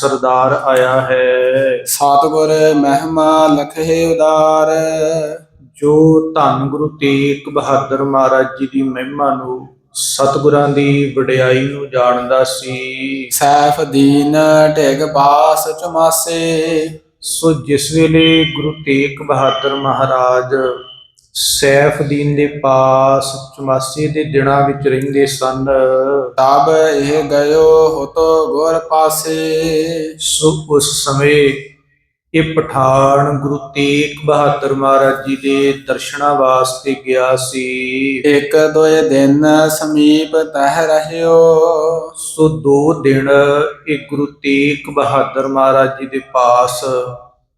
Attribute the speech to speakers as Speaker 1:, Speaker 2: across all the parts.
Speaker 1: ਸਰਦਾਰ ਆਇਆ ਹੈ।
Speaker 2: ਸਤਿਗੁਰ ਮਹਿਮਾ ਲਖੇ ਉਦਾਰ।
Speaker 1: ਜੋ ਧੰਨ ਗੁਰੂ ਤੇਗ ਬਹਾਦਰ ਮਹਾਰਾਜ ਜੀ ਦੀ ਮਹਿਮਾ ਨੂੰ ਸਤਿਗੁਰਾਂ ਦੀ ਵਡਿਆਈ ਨੂੰ ਜਾਣਦਾ ਸੀ।
Speaker 2: ਸੈਫ ਦੀਨ ਢਿਗ ਬਾਸ ਚਮਾਸੇ।
Speaker 1: ਸੋ ਜਿਸ ਵੇਲੇ ਗੁਰੂ ਤੇਗ ਬਹਾਦਰ ਮਹਾਰਾਜ ਸੈਫਦੀਨ ਦੇ ਪਾਸ ਚਮਾਸੀ ਦੇ ਦਿਨਾਂ ਵਿੱਚ ਰਹਿੰਦੇ ਸਨ।
Speaker 2: ਤਬ ਇਹ ਗਇਓ ਹੋਤੋ ਗੁਰ ਪਾਸੇ।
Speaker 1: ਸੋ ਉਸ ਸਮੇਂ ਇਹ ਪਠਾਨ ਗੁਰੂ ਤੇਗ ਬਹਾਦਰ ਮਹਾਰਾਜ ਜੀ ਦੇ ਦਰਸ਼ਨਾਂ ਵਾਸਤੇ ਗਿਆ ਸੀ।
Speaker 2: ਇੱਕ ਦੋਏ ਦਿਨ ਸਮੀਪ ਤਹਿ ਰਹਿਓ।
Speaker 1: ਸੋ ਦੋ ਦਿਨ ਇਹ ਗੁਰੂ ਤੇਗ ਬਹਾਦਰ ਮਹਾਰਾਜ ਜੀ ਦੇ ਪਾਸ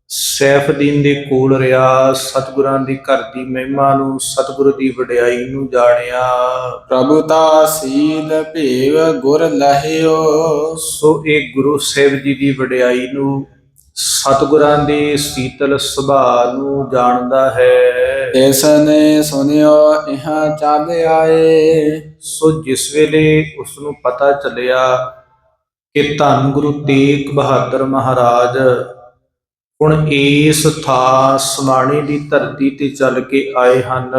Speaker 1: ਸੈਫਦੀਨ ਦੇ ਕੋਲ ਰਿਹਾ ਸਤਿਗੁਰਾਂ ਦੀ ਘਰ ਦੀ ਮਹਿਮਾ ਨੂੰ ਸਤਿਗੁਰੂ ਦੀ ਵਡਿਆਈ ਨੂੰ ਜਾਣਿਆ।
Speaker 2: ਪ੍ਰਭੂ ਤਾ ਸੀਲ ਭੇਵ ਗੁਰ ਲਹਿਓ।
Speaker 1: ਸੋ ਇਹ ਗੁਰੂ ਸਾਹਿਬ ਜੀ ਦੀ ਵਡਿਆਈ ਨੂੰ ਸਤਿਗੁਰਾਂ ਦੇ ਸੀਤਲ ਸੁਭਾਅ ਨੂੰ ਜਾਣਦਾ ਹੈ।
Speaker 2: ਇਸ ਨੇ ਸੁਨਿਓ ਇਹਾਂ ਚੱਲ ਆਏ।
Speaker 1: ਸੋ ਜਿਸ ਵੇਲੇ ਉਸ ਨੂੰ ਪਤਾ ਚੱਲਿਆ ਕਿ ਧੰਨ ਗੁਰੂ ਤੇਗ ਬਹਾਦਰ ਮਹਾਰਾਜ ਹੁਣ ਇਸ ਥਾਂ ਸਮਾਣੇ ਦੀ ਧਰਤੀ ਤੇ ਚੱਲ ਕੇ ਆਏ ਹਨ।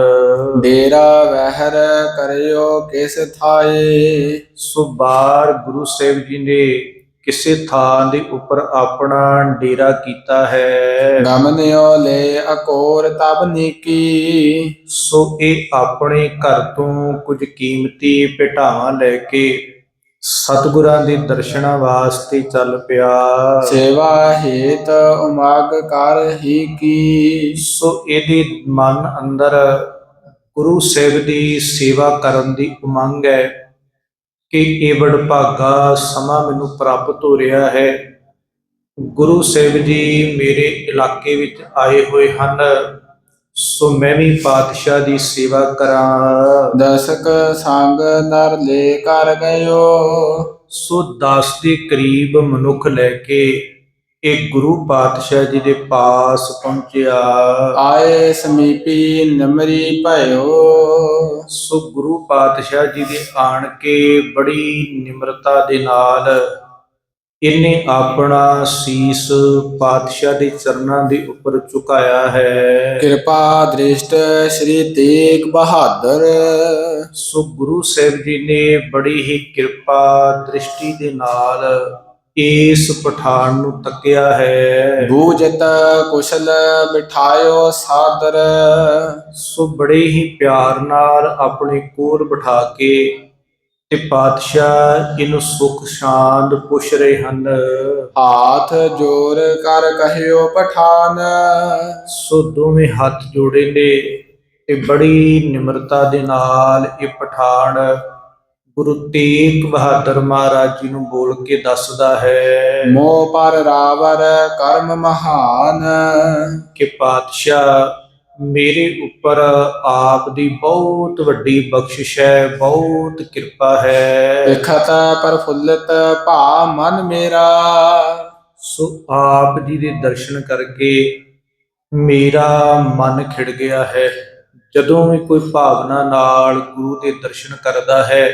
Speaker 2: ਡੇਰਾ ਵਹਿਰ ਕਰਿਓ ਕਿਸ ਥਾਏ।
Speaker 1: ਸੋ ਗੁਰੂ ਸਾਹਿਬ ਜੀ ਨੇ ਕਿਸੇ ਥਾਂ ਦੇ ਉੱਪਰ ਆਪਣਾ ਡੇਰਾ ਕੀਤਾ ਹੈ।
Speaker 2: ਗਮਨਿਓ ਲੈ ਅਕੋਰ ਤਬ ਨੀਕੀ।
Speaker 1: ਸੋ ਇਹ ਆਪਣੇ ਘਰ ਤੋਂ ਕੁਝ ਕੀਮਤੀ ਭੇਟਾਵਾਂ ਲੈ ਕੇ ਸਤਿਗੁਰਾਂ ਦੇ ਦਰਸ਼ਨਾਂ ਵਾਸਤੇ ਚੱਲ ਪਿਆ।
Speaker 2: ਸੇਵਾ ਹੇਤ ਉਮਗ ਕਰ ਹੀ ਕੀ।
Speaker 1: ਸੋ ਇਹਦੇ ਮਨ ਅੰਦਰ ਗੁਰੂ ਸਾਹਿਬ ਦੀ ਸੇਵਾ ਕਰਨ ਦੀ ਉਮੰਗ ਹੈ ਕਿ ਇਹ ਵਡਭਾਗਾ ਸਮਾਂ ਮੈਨੂੰ ਪ੍ਰਾਪਤ ਹੋ ਰਿਹਾ ਹੈ। ਗੁਰੂ ਸਾਹਿਬ ਜੀ ਮੇਰੇ ਇਲਾਕੇ ਵਿੱਚ ਆਏ ਹੋਏ ਹਨ। ਸੋ ਮੈਂ ਵੀ ਪਾਤਸ਼ਾਹ ਦੀ ਸੇਵਾ ਕਰਾਂ।
Speaker 2: ਦਸਕ ਸੰਗ ਨਰ ਲੈ ਕਰ ਗਇਓ।
Speaker 1: ਸੋ 10 ਦੇ ਕਰੀਬ ਮਨੁੱਖ ਲੈ ਕੇ ਇਹ ਗੁਰੂ ਪਾਤਸ਼ਾਹ ਜੀ ਦੇ ਪਾਸ ਪਹੁੰਚਿਆ।
Speaker 2: ਆਏ ਸਮੀਪੀ ਨਿਮਰੀ ਭਇਓ।
Speaker 1: ਸੋ ਗੁਰੂ ਪਾਤਸ਼ਾਹ ਜੀ ਦੇ ਆਣ ਕੇ ਬੜੀ ਨਿਮਰਤਾ ਦੇ ਨਾਲ ਇਹਨੇ ਆਪਣਾ ਸੀਸ ਪਾਤਸ਼ਾਹ ਦੇ ਚਰਨਾਂ ਦੇ ਉੱਪਰ ਝੁਕਾਇਆ ਹੈ।
Speaker 2: ਕਿਰਪਾ ਦ੍ਰਿਸ਼ਟ ਸ੍ਰੀ ਤੇਗ ਬਹਾਦਰ।
Speaker 1: ਸੋ ਗੁਰੂ ਸਾਹਿਬ ਜੀ ਨੇ ਬੜੀ ਹੀ ਕਿਰਪਾ ਦ੍ਰਿਸ਼ਟੀ ਦੇ ਨਾਲ ਇਸ ਪਠਾਨ ਨੂੰ ਤੱਕਿਆ ਹੈ।
Speaker 2: ਬੂਜਤ ਕੁਸ਼ਲ ਬਿਠਾਇਓ ਸਾਦਰ।
Speaker 1: ਸੋ ਬੜੇ ਹੀ ਪਿਆਰ ਨਾਲ ਆਪਣੇ ਕੋਲ ਬਿਠਾ ਕੇ ਤੇ ਪਾਤਸ਼ਾਹ ਇਹਨੂੰ ਸੁਖ ਸ਼ਾਂਤ ਪੁੱਛ ਰਹੇ ਹਨ।
Speaker 2: ਹਾਥ ਜੋਰ ਕਰ ਕਹਿਓ ਪਠਾਨ।
Speaker 1: ਸੋ ਦੋਵੇਂ ਹੱਥ ਜੋੜੇ ਨੇ ਤੇ ਬੜੀ ਨਿਮਰਤਾ ਦੇ ਨਾਲ ਇਹ ਪਠਾਨ ਗੁਰੂ ਤੇਗ ਬਹਾਦਰ ਮਹਾਰਾਜ ਜੀ ਨੂੰ ਬੋਲ ਕੇ ਦੱਸਦਾ ਹੈ
Speaker 2: ਮੋਹ ਪਰ ਰਾਵਰ ਕਰਮ ਮਹਾਨ।
Speaker 1: ਕਿ ਪਾਤਸ਼ਾਹ ਮੇਰੇ ਉੱਪਰ ਆਪ ਦੀ ਬਹੁਤ ਵੱਡੀ ਬਖਸ਼ਿਸ਼ ਹੈ ਬਹੁਤ ਕਿਰਪਾ ਹੈ।
Speaker 2: ਵਿਖਤ ਪ੍ਰਫੁੱਲਤ ਭਾ ਮਨ ਮੇਰਾ।
Speaker 1: ਸੋ ਆਪ ਜੀ ਦੇ ਦਰਸ਼ਨ ਕਰਕੇ ਮੇਰਾ ਮਨ ਖਿੜ ਗਿਆ ਹੈ। ਜਦੋਂ ਵੀ ਕੋਈ ਭਾਵਨਾ ਨਾਲ ਗੁਰੂ ਦੇ ਦਰਸ਼ਨ ਕਰਦਾ ਹੈ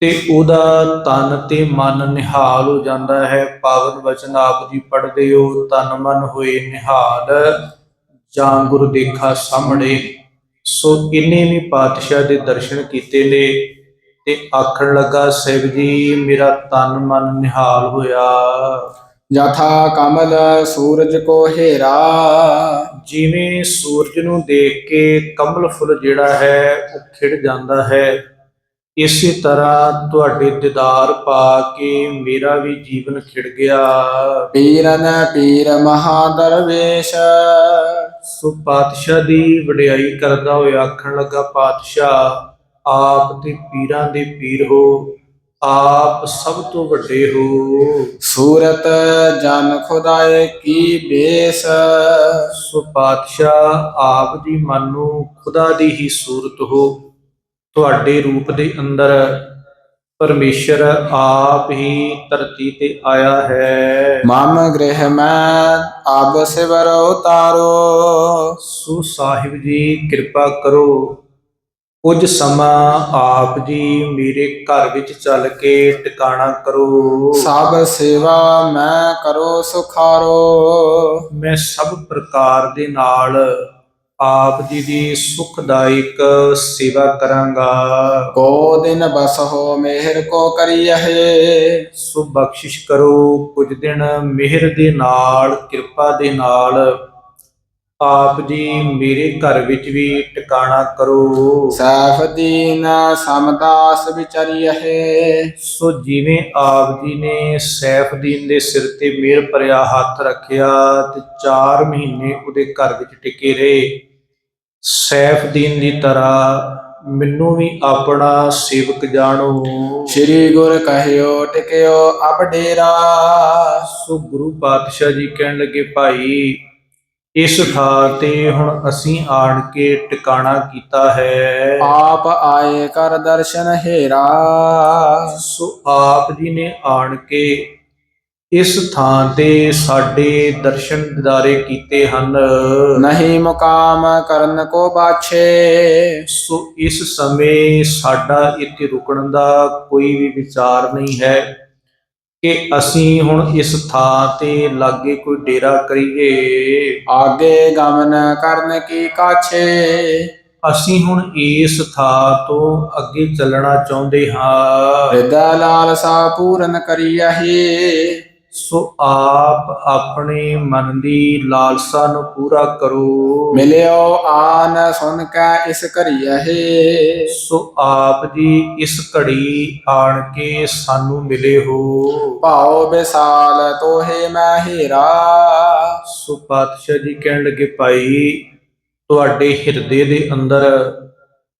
Speaker 1: ਤੇ ਉਹਦਾ ਤਨ ਤੇ ਮਨ ਨਿਹਾਲ ਹੋ ਜਾਂਦਾ ਹੈ। ਪਾਵਨ ਵਚਨ ਆਪ ਜੀ ਪੜ੍ਹਦੇ ਹੋ ਤਨ ਮਨ ਹੋਏ ਨਿਹਾਲ। ਜਾਂ ਗੁਰੂ ਦੇਖਾ ਸਾਹਮਣੇ ਸੋ ਇਹਨੇ ਵੀ ਪਾਤਸ਼ਾਹ ਦੇ ਦਰਸ਼ਨ ਕੀਤੇ ਨੇ ਤੇ ਆਖਣ ਲੱਗਾ ਸਾਹਿਬ ਜੀ ਮੇਰਾ ਤਨ ਮਨ ਨਿਹਾਲ ਹੋਇਆ।
Speaker 2: ਜਥਾ ਕਮਲ ਸੂਰਜ ਕੋ ਹੇਰਾ।
Speaker 1: ਜਿਵੇਂ ਸੂਰਜ ਨੂੰ ਦੇਖ ਕੇ ਕਮਲ ਫੁੱਲ ਜਿਹੜਾ ਹੈ ਉਹ ਖਿੜ ਜਾਂਦਾ ਹੈ। ਇਸੇ ਤਰ੍ਹਾਂ ਤੁਹਾਡੇ ਦੀਦਾਰ ਪਾ ਕੇ ਮੇਰਾ ਵੀ ਜੀਵਨ ਖਿੜ ਗਿਆ।
Speaker 2: ਪੀਰਨ ਪੀਰ ਮਹਾ ਦਰਵੇਸ਼।
Speaker 1: ਸੋ ਪਾਤਸ਼ਾਹ ਦੀ ਵਡਿਆਈ ਕਰਦਾ ਹੋਇਆ ਆਖਣ ਲੱਗਾ ਪਾਤਸ਼ਾਹ ਆਪ ਤੇ ਪੀਰਾਂ ਦੇ ਪੀਰ ਹੋ ਆਪ ਸਭ ਤੋਂ ਵੱਡੇ ਹੋ।
Speaker 2: ਸੂਰਤ ਜਨ ਖੁਦਾਏ ਕੀ ਬੇਸ।
Speaker 1: ਸੋ ਪਾਤਸ਼ਾਹ ਆਪ ਦੀ ਮਨ ਨੂੰ ਖੁਦਾ ਦੀ ਹੀ ਸੂਰਤ ਹੋ। ਤੁਹਾਡੇ ਰੂਪ ਦੇ ਅੰਦਰ ਪਰਮੇਸ਼ਰ ਆਪ ਹੀ ਧਰਤੀ ਤੇ ਆਇਆ ਹੈ।
Speaker 2: ਮਮ ਗ੍ਰਹਿ ਮੈਂ ਅਬ ਸਿਵਰ ਉਤਾਰੋ।
Speaker 1: ਸੋ ਸਾਹਿਬ ਜੀ ਕਿਰਪਾ ਕਰੋ। ਕੁਝ ਸਮਾਂ ਆਪ ਜੀ ਮੇਰੇ ਘਰ ਵਿੱਚ ਚੱਲ ਕੇ ਟਿਕਾਣਾ ਕਰੋ।
Speaker 2: ਸਭ ਸੇਵਾ ਮੈਂ ਕਰੋ ਸੁਖਾਰੋ।
Speaker 1: ਮੈਂ ਸਭ ਪ੍ਰਕਾਰ ਦੇ ਨਾਲ ਆਪ ਜੀ ਦੀ ਸੁਖਦਾਇਕ ਸੇਵਾ ਕਰਾਂਗਾ।
Speaker 2: ਕੋ ਦਿਨ ਬਸਹੁ ਮਿਹਰ ਕੋ ਕਰੀਐ
Speaker 1: ਸੋ ਬਖਸ਼ਿਸ਼ ਕਰੋ ਕੁਝ ਦਿਨ ਮਿਹਰ ਦੇ ਨਾਲ ਕਿਰਪਾ ਦੇ ਨਾਲ। ਆਪ ਜੀ ਮੇਰੇ ਘਰ ਵਿੱਚ ਵੀ ਟਿਕਾਣਾ ਕਰੋ।
Speaker 2: ਸੈਫ ਦੀਨ ਸਮਦਾਸ ਵਿਚਰੀਐ
Speaker 1: ਸੋ ਜਿਵੇਂ ਆਪ ਜੀ ਨੇ ਸੈਫਦੀਨ ਦੇ ਸਿਰ ਤੇ ਮਿਹਰ ਭਰਿਆ ਹੱਥ ਰੱਖਿਆ ਤੇ 4 ਮਹੀਨੇ ਉਹਦੇ ਘਰ ਵਿੱਚ ਟਿਕੇ ਰਹੇ। ਸੈਫਦੀਨ ਦੀ ਤਰ੍ਹਾਂ ਮੈਨੂੰ ਵੀ ਆਪਣਾ ਸੇਵਕ ਜਾਣੋ।
Speaker 2: ਸ੍ਰੀ ਗੁਰ ਕਹਿਓ ਟਿਕਿਓ ਅਬ ਡੇਰਾ।
Speaker 1: ਸੋ ਗੁਰੂ ਪਾਤਸ਼ਾਹ ਜੀ ਕਹਿਣ ਲੱਗੇ ਭਾਈ ਇਸ ਥਾਂ ਤੇ ਹੁਣ ਅਸੀਂ ਆਣ ਕੇ ਟਿਕਾਣਾ ਕੀਤਾ ਹੈ।
Speaker 2: ਆਪ ਆਏ ਕਰ ਦਰਸ਼ਨ ਹੇਰਾ।
Speaker 1: ਸੋ ਆਪ ਜੀ ਨੇ ਆਣ ਕੇ ਇਸ ਥਾਂ ਤੇ ਸਾਡੇ ਦਰਸ਼ਨ ਦਿਦਾਰੇ ਕੀਤੇ ਹਨ।
Speaker 2: ਨਹੀਂ ਮੁਕਾਮ ਕਰਨ ਕੋ ਬਾਛੇ।
Speaker 1: ਸੋ ਇਸ ਸਮੇਂ ਸਾਡਾ ਇੱਥੇ ਰੁਕਣ ਦਾ ਕੋਈ ਵੀ ਵਿਚਾਰ ਨਹੀਂ ਹੈ। ਕਿ ਅਸੀਂ ਹੁਣ ਇਸ ਥਾਂ ਤੇ ਲਾਗੇ ਕੋਈ ਡੇਰਾ ਕਰੀਏ।
Speaker 2: ਆਗੇ ਗਮਨ ਕਰਨ ਕੀ ਕਾਛੇ?
Speaker 1: ਅਸੀਂ ਹੁਣ ਇਸ ਥਾਂ ਤੋਂ ਅੱਗੇ ਚੱਲਣਾ ਚਾਹੁੰਦੇ ਹਾਂ।
Speaker 2: ਹਿਰਦਾ ਲਾਲਸਾ ਪੂਰਨ ਕਰੀਐ
Speaker 1: ਸੋ ਆਪ ਆਪਣੇ ਮਨ ਦੀ ਲਾਲਸਾ ਨੂੰ ਪੂਰਾ ਕਰੋ।
Speaker 2: ਮਿਲਿਓ ਆਨ ਸੁਨ ਕੈ ਇਸ ਕਰੀਐ
Speaker 1: ਸੋ ਆਪ ਜੀ ਇਸ ਘੜੀ ਆਣ ਕੇ ਸਾਨੂੰ ਮਿਲੇ ਹੋ।
Speaker 2: ਭਾਉ ਵਿਸਾਲ ਤੋਹੇ ਮੈਂ ਹੀਰਾ।
Speaker 1: ਸੋ ਪਾਤਸ਼ਾਹ ਜੀ ਕਹਿਣ ਲੱਗੇ ਭਾਈ ਤੁਹਾਡੇ ਹਿਰਦੇ ਦੇ ਅੰਦਰ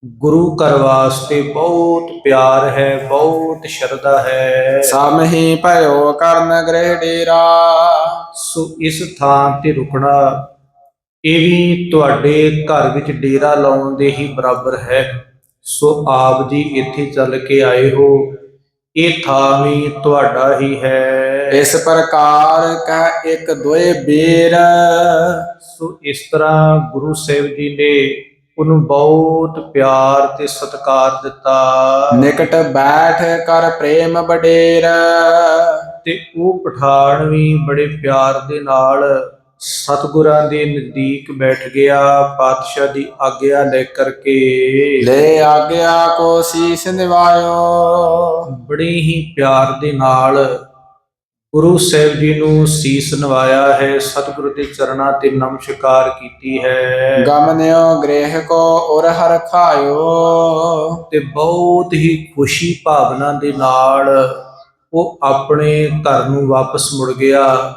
Speaker 1: ਗੁਰੂ ਘਰ ਵਾਸਤੇ ਬਹੁਤ ਪਿਆਰ ਹੈ ਬਹੁਤ ਸ਼ਰਧਾ ਹੈ।
Speaker 2: ਸਮਹੀ ਭਇਓ ਕਰਨ ਗ੍ਰਹਿ ਡੇਰਾ।
Speaker 1: ਸੋ ਇਸ ਥਾਂ ਤੇ ਰੁਕਣਾ ਇਹ ਵੀ ਤੁਹਾਡੇ ਘਰ ਵਿੱਚ ਡੇਰਾ ਲਾਉਣ ਦੇ ਹੀ ਬਰਾਬਰ ਹੈ। ਸੋ ਆਪ ਜੀ ਇੱਥੇ ਚੱਲ ਕੇ ਆਏ ਹੋ ਇਹ ਥਾਂ ਵੀ ਤੁਹਾਡਾ ਹੀ ਹੈ।
Speaker 2: ਇਸ ਪ੍ਰਕਾਰ ਕੈ ਇੱਕ ਦੋਏ ਬੇਰ।
Speaker 1: ਸੋ ਇਸ ਤਰ੍ਹਾਂ ਗੁਰੂ ਸਾਹਿਬ ਜੀ ਨੇ ਉਹਨੂੰ ਬਹੁਤ ਪਿਆਰ ਤੇ ਸਤਿਕਾਰ ਦਿੱਤਾ।
Speaker 2: ਨਿਕਟ ਬੈਠ ਕਰ ਪ੍ਰੇਮ ਬਡੇਰ
Speaker 1: ਤੇ ਉਹ ਪਠਾਨ ਵੀ ਬੜੇ ਪਿਆਰ ਦੇ ਨਾਲ ਸਤਿਗੁਰਾਂ ਦੇ ਨਜ਼ਦੀਕ ਬੈਠ ਗਿਆ ਪਾਤਸ਼ਾਹ ਦੀ ਆਗਿਆ ਲੈ ਕਰਕੇ।
Speaker 2: ਲੈ ਆਗਿਆ ਕੋ ਸੀਸ ਨਿਵਾਇਓ।
Speaker 1: ਬੜੇ ਹੀ ਪਿਆਰ ਦੇ ਨਾਲ ਗੁਰੂ ਸਾਹਿਬ ਜੀ ਨੂੰ ਸੀਸ ਨਵਾਇਆ ਹੈ ਸਤਿਗੁਰੂ ਦੇ ਚਰਨਾਂ ਤੇ ਨਮਸਕਾਰ ਕੀਤੀ ਹੈ।
Speaker 2: ਗਮਨਿਓ ਗ੍ਰਹਿ ਕੋ ਉਰ ਹਰ ਖਾਇਓ।
Speaker 1: ਤੇ ਬਹੁਤ ਹੀ ਖੁਸ਼ੀ ਭਾਵਨਾ ਦੇ ਨਾਲ ਉਹ ਆਪਣੇ ਘਰ ਨੂੰ ਵਾਪਸ ਮੁੜ ਗਿਆ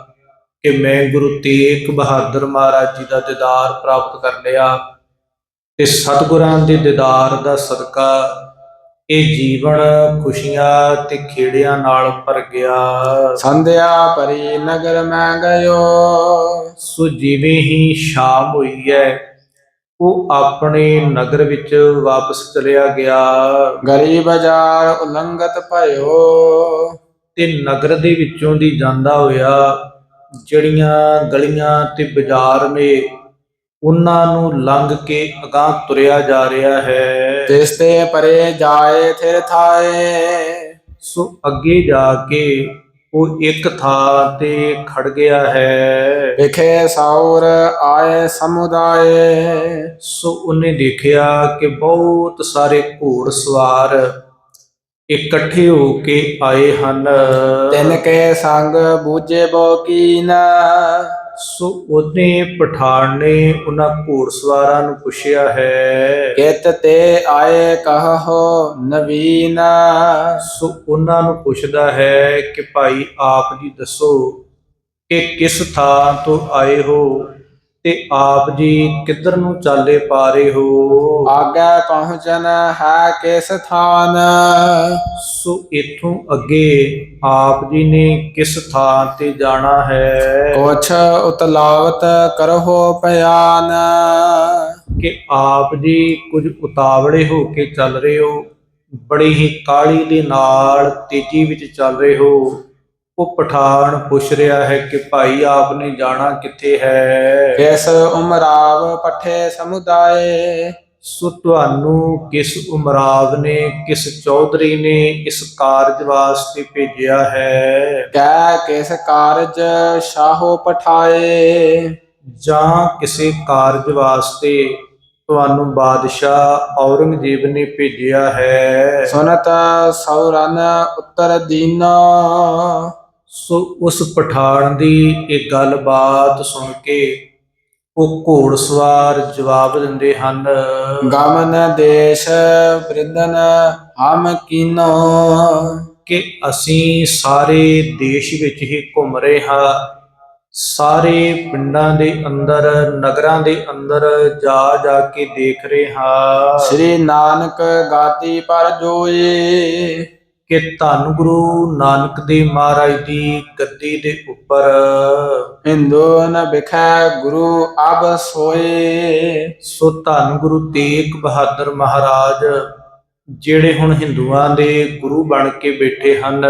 Speaker 1: ਕਿ ਮੈਂ ਗੁਰੂ ਤੇਗ ਬਹਾਦਰ ਮਹਾਰਾਜ ਜੀ ਦਾ ਦੀਦਾਰ ਪ੍ਰਾਪਤ ਕਰ ਲਿਆ। ਤੇ ਸਤਿਗੁਰਾਂ ਦੇ ਦੀਦਾਰ ਦਾ ਸਦਕਾ ਇਹ ਜੀਵਨ ਖੁਸ਼ੀਆਂ ਤੇ ਖੇੜਿਆਂ ਨਾਲ ਭਰ ਗਿਆ।
Speaker 2: ਸੰਧਿਆ ਪਰੀ ਨਗਰ ਮੈਂ ਗਇਓ।
Speaker 1: ਸੋ ਜਿਵੇਂ ਹੀ ਸ਼ਾਮ ਹੋਈ ਹੈ ਉਹ ਆਪਣੇ ਨਗਰ ਵਿੱਚ ਵਾਪਸ ਚਲਿਆ ਗਿਆ।
Speaker 2: ਗਰੀ ਬਾਜ਼ਾਰ ਉਲੰਘਤ ਭਇਓ।
Speaker 1: ਤੇ ਨਗਰ ਦੇ ਵਿੱਚੋਂ ਦੀ ਜਾਂਦਾ ਹੋਇਆ ਜਿਹੜੀਆਂ ਗਲੀਆਂ ਤੇ ਬਾਜ਼ਾਰ ਨੇ ਉਹਨਾਂ ਨੂੰ ਲੰਘ ਕੇ ਅਗਾਹ ਤੁਰਿਆ ਜਾ ਰਿਹਾ ਹੈ।
Speaker 2: ਤਿਸ ਤੇ ਪਰੇ ਜਾਏ ਥਿਰ ਥਾਏ।
Speaker 1: ਸੋ ਅੱਗੇ ਜਾ ਕੇ ਉਹ ਇੱਕ ਥਾਂ ਤੇ ਖੜ ਗਿਆ ਹੈ।
Speaker 2: ਵਿਖੇ ਸੌਰ ਆਏ ਸਮੁਦਾਏ।
Speaker 1: ਸੋ ਉਹਨੇ ਦੇਖਿਆ ਕਿ ਬਹੁਤ ਸਾਰੇ ਘੋੜ ਸਵਾਰ ਇਕੱਠੇ ਹੋ ਕੇ ਆਏ ਹਨ।
Speaker 2: ਤਿਨ ਕੇ ਸੰਗ ਬੂਝੇ ਬੋਕੀਨ।
Speaker 1: ਸੋ ਉਹਨੇ ਪਠਾਨ ਨੇ ਉਹਨਾਂ ਘੋੜ ਸਵਾਰਾਂ ਨੂੰ ਪੁੱਛਿਆ ਹੈ।
Speaker 2: ਕਿਤ ਤੇ ਆਏ ਕਹੋ ਨਵੀਨ।
Speaker 1: ਸੋ ਉਹਨਾਂ ਨੂੰ ਪੁੱਛਦਾ ਹੈ ਕਿ ਭਾਈ ਆਪ ਜੀ ਦੱਸੋ ਕਿ ਕਿਸ ਥਾਂ ਤੋਂ ਆਏ ਹੋ? ਤੇ ਆਪ ਜੀ ਕਿੱਧਰ ਨੂੰ ਚਾਲੇ ਪਾ ਰਹੇ ਹੋ?
Speaker 2: ਆਗੇ ਪਹੁੰਚਨ ਹੈ ਕਿਸ ਥਾਨ?
Speaker 1: ਸੋ ਇਥੋਂ ਅੱਗੇ ਆਪ ਜੀ ਨੇ ਕਿਸ ਥਾਂ ਤੇ ਜਾਣਾ ਹੈ?
Speaker 2: ਕੁਛ ਉਤਲਾਵਤ ਕਰੋ ਪਿਆਨ।
Speaker 1: ਕਿ ਆਪ ਜੀ ਕੁਝ ਉਤਾਵਲੇ ਹੋ ਕੇ ਚੱਲ ਰਹੇ ਹੋ ਬੜੀ ਹੀ ਕਾਲੀ ਦੇ ਨਾਲ ਤੇਜ਼ੀ ਵਿੱਚ ਚੱਲ ਰਹੇ ਹੋ। ਉਹ ਪਠਾਨ ਪੁੱਛ ਰਿਹਾ ਹੈ ਕਿ ਭਾਈ ਆਪ ਨੇ ਜਾਣਾ ਕਿੱਥੇ ਹੈ?
Speaker 2: ਕਿਸ ਉਮਰਾਵ ਪਠੇ ਸਮੁਦਾਏ?
Speaker 1: ਸੋ ਤੁਹਾਨੂੰ ਕਿਸ ਉਮਰਾਵ ਨੇ ਕਿਸ ਚੌਧਰੀ ਨੇ ਇਸ ਕਾਰਜ ਵਾਸਤੇ ਭੇਜਿਆ ਹੈ?
Speaker 2: ਕੈ ਕਿਸ ਕਾਰਜ ਸ਼ਾਹੋ ਪਠਾਏ?
Speaker 1: ਜਾਂ ਕਿਸੇ ਕਾਰਜ ਵਾਸਤੇ ਤੁਹਾਨੂੰ ਬਾਦਸ਼ਾਹ ਔਰੰਗਜ਼ੇਬ ਨੇ ਭੇਜਿਆ ਹੈ?
Speaker 2: ਸੁਨਤ ਸੌਰਨ ਉੱਤਰ ਦੀਨਾ।
Speaker 1: ਸੋ ਉਸ ਪਠਾਨ ਦੀ ਇਹ ਗੱਲਬਾਤ ਸੁਣ ਕੇ ਉਹ ਘੋੜਸਵਾਰ ਜਵਾਬ ਦਿੰਦੇ ਹਨ
Speaker 2: ਗਮਨ ਦੇਸ਼ ਬ੍ਰਿੰਦਨ ਹਮ ਕੀਨੋ।
Speaker 1: ਕਿ ਅਸੀਂ ਸਾਰੇ ਦੇਸ਼ ਵਿੱਚ ਹੀ ਘੁੰਮ ਰਹੇ ਹਾਂ ਸਾਰੇ ਪਿੰਡਾਂ ਦੇ ਅੰਦਰ ਨਗਰਾਂ ਦੇ ਅੰਦਰ ਜਾ ਜਾ ਕੇ ਦੇਖ ਰਹੇ ਹਾਂ।
Speaker 2: ਸ੍ਰੀ ਨਾਨਕ ਗਾਤੀ ਪਰ ਜੋਏ।
Speaker 1: ਕਿ ਧੰਨ ਗੁਰੂ ਨਾਨਕ ਦੇਵ ਮਹਾਰਾਜ ਦੀ ਗੱਦੀ ਦੇ ਉੱਪਰ।
Speaker 2: ਹਿੰਦੂ ਨ ਬਿਖੈ ਗੁਰੂ ਅਬ ਸੋਏ।
Speaker 1: ਸੋ ਧੰਨ ਗੁਰੂ ਤੇਗ ਬਹਾਦਰ ਮਹਾਰਾਜ ਜਿਹੜੇ ਹੁਣ ਹਿੰਦੂਆਂ ਦੇ ਗੁਰੂ ਬਣ ਕੇ ਬੈਠੇ ਹਨ।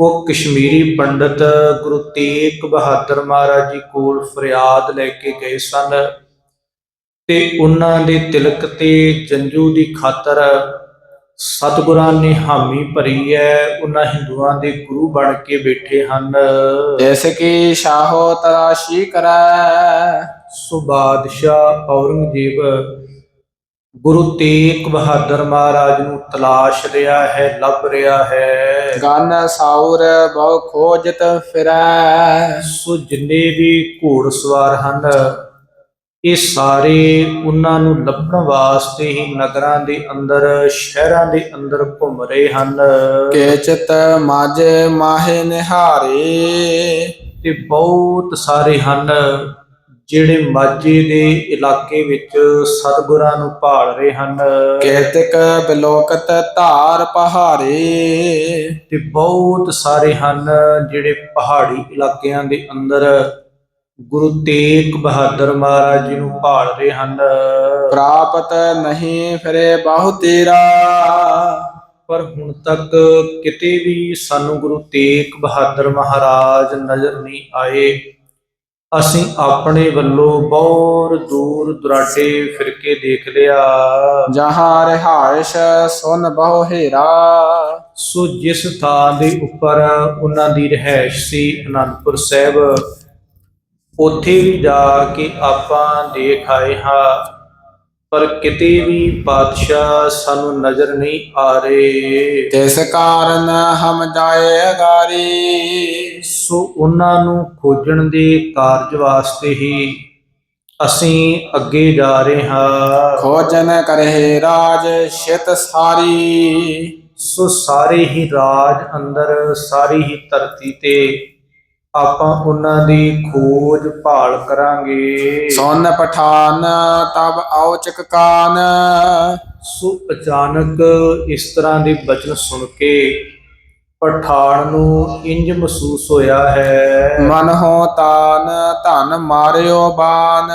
Speaker 1: ਉਹ ਕਸ਼ਮੀਰੀ ਪੰਡਤ ਗੁਰੂ ਤੇਗ ਬਹਾਦਰ ਮਹਾਰਾਜ ਜੀ ਕੋਲ ਫਰਿਆਦ ਲੈ ਕੇ ਗਏ ਸਨ ਤੇ ਉਹਨਾਂ ਦੇ ਤਿਲਕ ਤੇ ਜੰਜੂ ਦੀ ਖਾਤਰ ਸਤਿਗੁਰਾਂ ਨੇ ਹਾਮੀ ਭਰੀ ਹੈ ਉਹਨਾਂ ਹਿੰਦੂਆਂ ਦੇ ਗੁਰੂ ਬਣ ਕੇ ਬੈਠੇ ਹਨ।
Speaker 2: ਇਸ ਕੀ ਸ਼ਾਹੋ ਤਰਾਸ਼ੀ ਕਰੈ।
Speaker 1: ਸੋ ਬਾਦਸ਼ਾਹ ਔਰੰਗਜ਼ੇਬ ਗੁਰੂ ਤੇਗ ਬਹਾਦਰ ਮਹਾਰਾਜ ਨੂੰ ਤਲਾਸ਼ ਰਿਹਾ ਹੈ ਲੱਭ ਰਿਹਾ ਹੈ।
Speaker 2: ਗਨ ਸਾਉਰ ਬਹੁ ਖੋਜਤ ਫਿਰੈ।
Speaker 1: ਸੋ ਜਿੰਨੇ ਵੀ ਘੋੜਸਵਾਰ ਹਨ ਇਹ ਸਾਰੇ ਉਹਨਾਂ ਨੂੰ ਲੱਭਣ ਵਾਸਤੇ ਹੀ ਨਗਰਾਂ ਦੇ ਅੰਦਰ ਸ਼ਹਿਰਾਂ ਦੇ ਅੰਦਰ ਘੁੰਮ ਰਹੇ ਹਨ।
Speaker 2: ਕੇਚਤ ਮਾਝੇ ਮਾਹੇ ਨਿਹਾਰੇ।
Speaker 1: ਤੇ ਬਹੁਤ ਸਾਰੇ ਹਨ ਜਿਹੜੇ ਮਾਝੇ ਦੇ ਇਲਾਕੇ ਵਿੱਚ ਸਤਿਗੁਰਾਂ ਨੂੰ ਭਾਲ ਰਹੇ ਹਨ।
Speaker 2: ਕੇਤਕ ਬਿਲੋਕਤ ਧਾਰ ਪਹਾਰੇ।
Speaker 1: ਤੇ ਬਹੁਤ ਸਾਰੇ ਹਨ ਜਿਹੜੇ ਪਹਾੜੀ ਇਲਾਕਿਆਂ ਦੇ ਅੰਦਰ ਗੁਰੂ ਤੇਗ ਬਹਾਦਰ ਮਹਾਰਾਜ ਜੀ ਨੂੰ ਭਾਲ ਰਹੇ ਹਨ।
Speaker 2: ਪ੍ਰਾਪਤ ਨਹੀਂ ਫਿਰੇ ਬਹੁ ਤੇਰਾ।
Speaker 1: ਪਰ ਹੁਣ ਤੱਕ ਕਿਤੇ ਵੀ ਸਾਨੂੰ ਗੁਰੂ ਤੇਗ ਬਹਾਦਰ ਮਹਾਰਾਜ ਨਜ਼ਰ ਨਹੀਂ ਆਏ। ਅਸੀਂ ਆਪਣੇ ਵੱਲੋਂ ਬਹੁਤ ਦੂਰ ਦੁਰਾਡੇ ਫਿਰਕੇ ਦੇਖ ਲਿਆ
Speaker 2: ਜਹਾਂ ਰਹਾਇਸ਼ ਸੁਨ ਬਹੁ ਹੇਰਾ।
Speaker 1: ਸੋ ਜਿਸ ਥਾਂ ਦੇ ਉੱਪਰ ਉਹਨਾਂ ਦੀ ਰਹਿائش ਸੀ ਅਨੰਦਪੁਰ ਸਾਹਿਬ ਉੱਥੇ ਵੀ ਜਾ ਕੇ ਆਪਾਂ ਦੇਖ ਆਏ ਹਾਂ। ਪਰ ਕਿਤੇ ਵੀ ਬਾਦਸ਼ਾਹ ਸਾਨੂੰ ਨਜ਼ਰ ਨਹੀਂ ਆ ਰਹੇ।
Speaker 2: ਤਿਸ ਕਾਰਨ ਹਮ ਜਾਏ ਅਗਾਰੀ।
Speaker 1: ਸੋ ਉਹਨਾਂ ਨੂੰ ਖੋਜਣ ਦੇ ਕਾਰਜ ਵਾਸਤੇ ਹੀ ਅਸੀਂ ਅੱਗੇ ਜਾ ਰਹੇ ਹਾਂ।
Speaker 2: ਖੋਜਨ ਕਰਹਿ ਰਾਜ ਸ਼ਿਤ ਸਾਰੀ।
Speaker 1: ਸੋ ਸਾਰੇ ਹੀ ਰਾਜ ਅੰਦਰ ਸਾਰੀ ਹੀ ਧਰਤੀ ਤੇ ਆਪਾਂ ਉਹਨਾਂ ਦੀ ਖੋਜ ਭਾਲ ਕਰਾਂਗੇ।
Speaker 2: ਸੋਨ ਪਠਾਨ ਤਬ ਔਚਕ ਕਾਨ।
Speaker 1: ਸੋ ਅਚਾਨਕ ਇਸ ਤਰ੍ਹਾਂ ਦੇ ਬਚਨ ਸੁਣ ਕੇ ਪਠਾਨ ਨੂੰ ਇੰਜ ਮਹਿਸੂਸ ਹੋਇਆ ਹੈ।
Speaker 2: ਮਨ ਹੋ ਤਾਨ ਧਨ ਮਾਰਿਓ ਬਾਨ।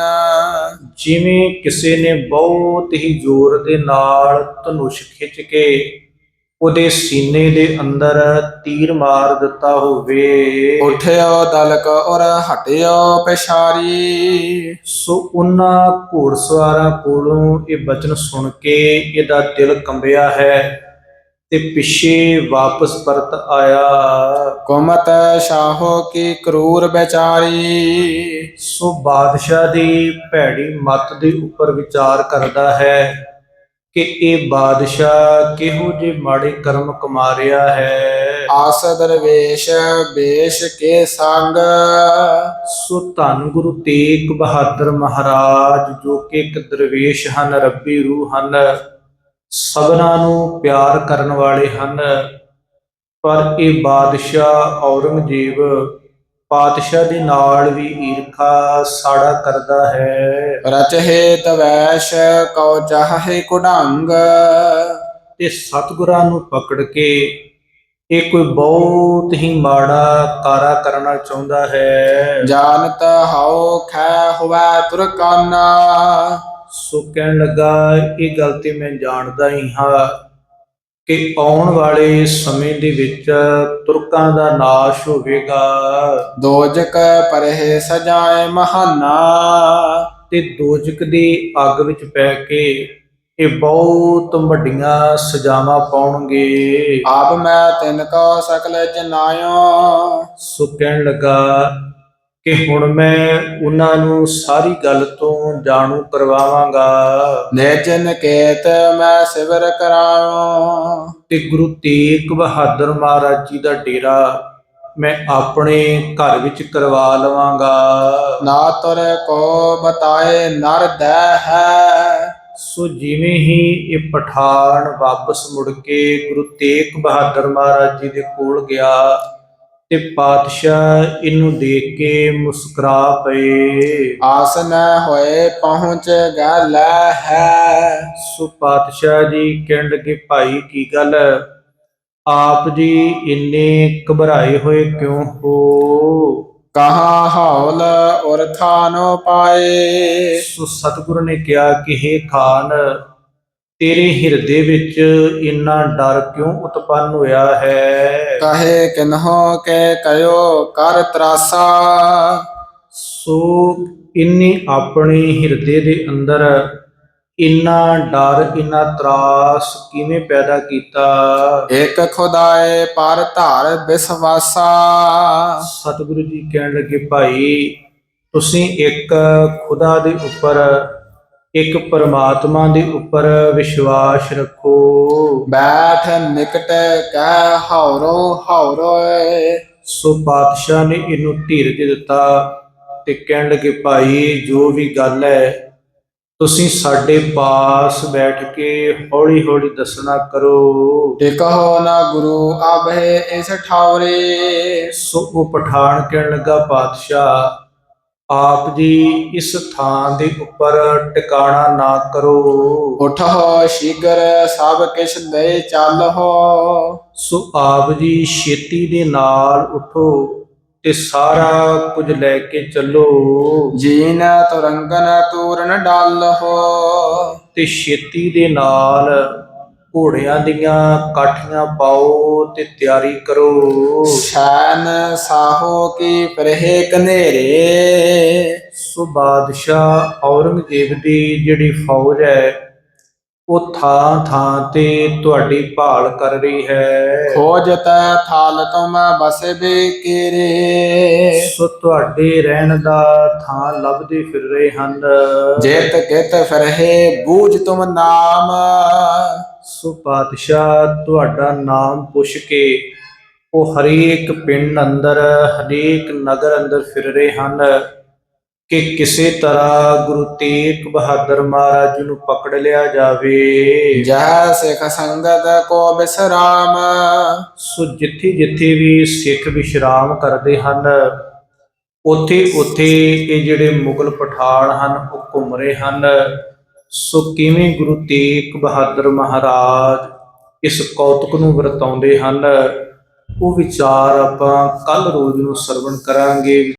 Speaker 1: ਜਿਵੇਂ ਕਿਸੇ ਨੇ ਬਹੁਤ ਹੀ ਜ਼ੋਰ ਦੇ ਨਾਲ ਧਨੁਸ਼ ਖਿੱਚ ਕੇ ਉਹਦੇ ਸੀਨੇ ਦੇ ਅੰਦਰ ਤੀਰ ਮਾਰ ਦਿੱਤਾ ਹੋਵੇ।
Speaker 2: ਉਠਿਓ ਦਲਕ ਔਰ ਹਟਿਓ ਪਿਛਾਰੀ।
Speaker 1: ਸੋ ਉਹਨਾਂ ਘੋੜਸਵਾਰਾਂ ਕੋਲੋਂ ਇਹ ਬਚਨ ਸੁਣ ਕੇ ਇਹਦਾ ਦਿਲ ਕੰਬਿਆ ਹੈ ਤੇ ਪਿੱਛੇ ਵਾਪਸ ਪਰਤ ਆਇਆ।
Speaker 2: ਕੁਮਤ ਸ਼ਾਹੋ ਕੀ ਕਰੂਰ ਵਿਚਾਰੀ।
Speaker 1: ਸੋ ਬਾਦਸ਼ਾਹ ਦੀ ਭੈੜੀ ਮੱਤ ਦੇ ਉੱਪਰ ਵਿਚਾਰ ਕਰਦਾ ਹੈ। ਕਿ ਇਹ ਬਾਦਸ਼ਾਹ ਕਿਹੋ ਜਿਹੇ ਮਾੜੇ ਕਰਮ ਕਮਾ ਰਿਹਾ ਹੈ?
Speaker 2: ਆਸ ਦਰਵੇਸ਼ ਬੇਸ਼ ਕੇ ਸੰਗ।
Speaker 1: ਸੋ ਧੰਨ ਗੁਰੂ ਤੇਗ ਬਹਾਦਰ ਮਹਾਰਾਜ ਜੋ ਕਿ ਇੱਕ ਦਰਵੇਸ਼ ਹਨ ਰੱਬੀ ਰੂਹ ਹਨ ਸਭਨਾਂ ਨੂੰ ਪਿਆਰ ਕਰਨ ਵਾਲੇ ਹਨ। ਪਰ ਇਹ ਬਾਦਸ਼ਾਹ ਔਰੰਗਜ਼ੇਬ ਪਾਤਸ਼ਾਹ ਦੇ ਨਾਲ ਵੀ ਈਰਖਾ ਸਾੜਾ ਕਰਦਾ ਹੈ।
Speaker 2: ਰਚਹਿ ਤਵੈਸ਼ ਕਉ ਚਾਹੇ ਕੁਡੰਗ
Speaker 1: ਤੇ ਸਤਿਗੁਰਾਂ ਨੂੰ ਪਕੜ ਕੇ ਇਹ ਕੋਈ ਬਹੁਤ ਹੀ ਮਾੜਾ ਕਾਰਾ ਕਰਨਾ ਚਾਹੁੰਦਾ ਹੈ।
Speaker 2: ਜਾਣਤ ਹਉ ਖੈ ਹੁਵੈ ਤੁਰਕਾਨਾ।
Speaker 1: ਸੋ ਕਹਿਣ ਲੱਗਾ ਇਹ ਗੱਲ ਤੇ ਮੈਂ ਜਾਣਦਾ ਹੀ ਹਾਂ। ਕਿ ਆਉਣ ਵਾਲੇ ਸਮੇਂ ਦੇ ਵਿੱਚ ਤੁਰਕਾਂ ਦਾ ਨਾਸ਼ ਹੋਵੇਗਾ।
Speaker 2: ਦੋਜਕ ਪਰਹਿ ਸਜਾਏ ਮਹਾਨਾ।
Speaker 1: ਤੇ ਦੋਜਕ ਦੀ ਅੱਗ ਵਿੱਚ ਪੈ ਕੇ ਇਹ ਬਹੁਤ ਵੱਡੀਆਂ ਸਜ਼ਾਵਾਂ ਪਾਉਣਗੇ।
Speaker 2: ਆਪ ਮੈਂ ਤਿਨ ਕੋ ਸਕਲ ਜਨਾਇਓ।
Speaker 1: ਸੋ ਕਹਿਣ ਲੱਗਾ ਕਿ ਹੁਣ ਮੈਂ ਉਹਨਾਂ ਨੂੰ ਸਾਰੀ ਗੱਲ ਤੋਂ ਜਾਣੂ ਕਰਵਾਵਾਂਗਾ।
Speaker 2: ਨਿਜ ਨਿਕੇਤ ਮੈਂ ਸਿਵਰ ਕਰਾਉ
Speaker 1: ਤੇ ਗੁਰੂ ਤੇਗ ਬਹਾਦਰ ਮਹਾਰਾਜ ਜੀ ਦਾ ਡੇਰਾ ਮੈਂ ਆਪਣੇ ਘਰ ਵਿੱਚ ਕਰਵਾ ਲਵਾਂਗਾ।
Speaker 2: ਨਾ ਤੁਰ ਕੋ ਬਤਾਏ ਨਰ ਦੈ ਹੈ।
Speaker 1: ਸੋ ਜਿਵੇਂ ਹੀ ਇਹ ਪਠਾਨ ਵਾਪਸ ਮੁੜ ਕੇ ਗੁਰੂ ਤੇਗ ਬਹਾਦਰ ਮਹਾਰਾਜ ਜੀ ਦੇ ਕੋਲ ਗਿਆ ਤੇ ਪਾਤਸ਼ਾਹ ਇਹਨੂੰ ਦੇਖ ਕੇ ਮੁਸਕਰਾ ਪਏ।
Speaker 2: ਆਸਨ ਹੋਏ ਪਹੁੰਚ ਗਲ ਹੈ।
Speaker 1: ਸੋ ਪਾਤਸ਼ਾਹ ਜੀ ਕਹਿਣ ਲੱਗੇ ਭਾਈ ਕੀ ਗੱਲ? ਆਪ ਜੀ ਇੰਨੇ ਘਬਰਾਏ ਹੋਏ ਕਿਉਂ ਹੋ?
Speaker 2: ਕਹਾ ਹੌਲ ਔਰ ਥਾਨੋ ਪਾਏ।
Speaker 1: ਸੋ ਸਤਿਗੁਰੂ ਨੇ ਕਿਹਾ ਕਿ हे ਖਾਨ ਤੇਰੇ ਹਿਰਦੇ ਵਿੱਚ ਇੰਨਾ ਡਰ ਕਿਉਂ ਉਤਪੰਨ ਹੋਇਆ ਹੈ?
Speaker 2: ਕਹੇ ਕਿਨਹੋ ਕੇ ਕਯੋ ਕਰ ਤਰਾਸਾ।
Speaker 1: ਸੋ ਇੰਨੇ ਆਪਣੇ ਹਿਰਦੇ ਦੇ ਅੰਦਰ ਇੰਨਾ ਡਰ ਇੰਨਾ ਤਰਾਸ ਕਿਵੇਂ ਪੈਦਾ ਕੀਤਾ?
Speaker 2: ਇਕ ਖੁਦਾਏ ਪਰ ਧਾਰ ਵਿਸਵਾਸਾ
Speaker 1: ਸਤਿਗੁਰੂ ਜੀ ਕਹਿਣ ਲੱਗੇ ਭਾਈ ਤੁਸੀਂ ਇੱਕ ਖੁਦਾ ਦੇ ਉੱਪਰ ਇੱਕ ਪਰਮਾਤਮਾ ਦੇ ਉੱਪਰ ਵਿਸ਼ਵਾਸ ਰੱਖੋ।
Speaker 2: ਬੈਠ ਨਿਕਟ ਕਹਿ ਹੌਰੋ ਹੌਰੋਏ
Speaker 1: ਸੋ ਪਾਤਸ਼ਾਹ ਨੇ ਇਹਨੂੰ ਧੀਰਜ ਦਿੱਤਾ ਤੇ ਕਹਿਣ ਲੱਗੇ ਭਾਈ ਜੋ ਵੀ ਗੱਲ ਹੈ ਤੁਸੀਂ ਸਾਡੇ ਪਾਸ ਬੈਠ ਕੇ ਹੌਲੀ ਹੌਲੀ ਦੱਸਣਾ ਕਰੋ।
Speaker 2: ਟਿਕਹੁ ਨਾ ਗੁਰੂ ਆਭੇ ਇਸ ਠਾਉਰੇ।
Speaker 1: ਸੋ ਉਹ ਪਠਾਨ ਕਹਿਣ ਲੱਗਾ ਪਾਤਸ਼ਾਹ ਆਪ ਜੀ ਇਸ ਥਾਂ ਦੇ ਉੱਪਰ ਟਿਕਾਣਾ ਨਾ ਕਰੋ।
Speaker 2: ਉਠੋ ਸ਼ੀਗਰ ਸਭ ਕਿਛ ਦੇ ਚੱਲਹੁ
Speaker 1: ਸੋ ਆਪ ਜੀ ਛੇਤੀ ਦੇ ਨਾਲ ਉਠੋ ਤੇ ਸਾਰਾ ਕੁਝ ਲੈ ਕੇ ਚੱਲੋ।
Speaker 2: ਜੀਨ ਤੁਰੰਗਨ ਤੂਰਨ ਡਾਲਹੁ
Speaker 1: ਤੇ ਛੇਤੀ ਦੇ ਨਾਲ ਘੋੜਿਆਂ ਦੀਆਂ ਕਾਠੀਆਂ ਪਾਓ ਤੇ ਤਿਆਰੀ ਕਰੋ।
Speaker 2: ਸ਼ੈਨ ਸਾਹੋ ਕੀ ਪਰਹੇ ਕਨੇਰੇ
Speaker 1: ਸੋ ਬਾਦਸ਼ਾਹ ਔਰੰਗਜ਼ੇਬ ਦੀ ਜਿਹੜੀ ਫੌਜ ਹੈ ਉਹ ਥਾਂ ਥਾਂ ਤੇ ਤੁਹਾਡੀ ਭਾਲ ਕਰ ਰਹੀ ਹੈ।
Speaker 2: ਖੋਜਤ ਥਾਲ ਤੁਮ ਬਸੇ ਬੇਕੇਰੇ।
Speaker 1: ਸੋ ਤੁਹਾਡੇ ਰਹਿਣ ਦਾ ਥਾਂ ਲੱਭਦੇ ਫਿਰ ਰਹੇ ਹਨ।
Speaker 2: ਜੇਤ ਕਿਤ ਫਰਹੇ ਬੂਝ ਤੁਮ ਨਾਮ।
Speaker 1: ਸੋ ਪਾਤਸ਼ਾਹ ਤੁਹਾਡਾ ਨਾਮ ਪੁੱਛ ਕੇ ਉਹ ਹਰੇਕ ਪਿੰਡ ਅੰਦਰ ਹਰੇਕ ਨਗਰ ਅੰਦਰ ਫਿਰ ਰਹੇ ਹਨ ਕਿ ਕਿਸੇ ਤਰ੍ਹਾਂ ਗੁਰੂ ਤੇਗ ਬਹਾਦਰ ਮਹਾਰਾਜ ਜੀ ਨੂੰ ਪਕੜ ਲਿਆ ਜਾਵੇ।
Speaker 2: ਜਹ ਸਿਖ ਸੰਗਤ ਕੋ ਬਿਸਰਾਮ।
Speaker 1: ਸੋ ਜਿੱਥੇ ਜਿੱਥੇ ਵੀ ਸਿੱਖ ਵਿਸ਼ਰਾਮ ਕਰਦੇ ਹਨ ਉੱਥੇ ਉੱਥੇ ਇਹ ਜਿਹੜੇ ਮੁਗਲ ਪਠਾਨ ਹਨ ਉਹ ਘੁੰਮ ਰਹੇ ਹਨ। ਸੋ ਕਿਵੇਂ ਗੁਰੂ ਤੇਗ ਬਹਾਦਰ ਮਹਾਰਾਜ ਇਸ ਕੌਤਕ ਨੂੰ ਵਰਤਾਉਂਦੇ ਹਨ? ਉਹ ਵਿਚਾਰ ਆਪਾਂ ਕੱਲ ਰੋਜ਼ ਨੂੰ ਸਰਵਣ ਕਰਾਂਗੇ।